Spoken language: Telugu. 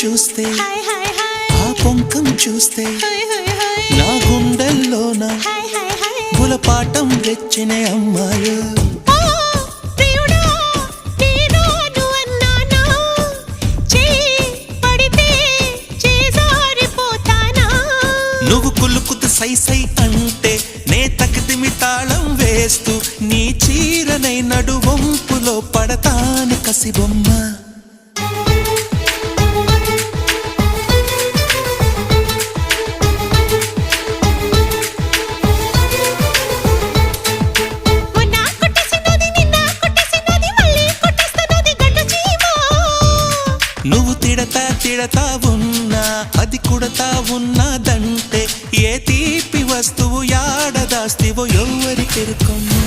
చూస్తే ఆ పొంకం చూస్తే నా గుండెల్లోన గులపాటం తెచ్చిన అమ్మాయి. నువ్వు కులుకుతు సై సై అంటే నే తకితిమి తాళం వేస్తూ నీ చీరనై నడువంపులో పడతాను కసిబొమ్మ. నువ్వు తిడతా తిడతా ఉన్నా అది కుడతా ఉన్నదంటే ఏ తీపి వస్తువు యాడదాస్తివో ఎవరి పెరుకొమ్ము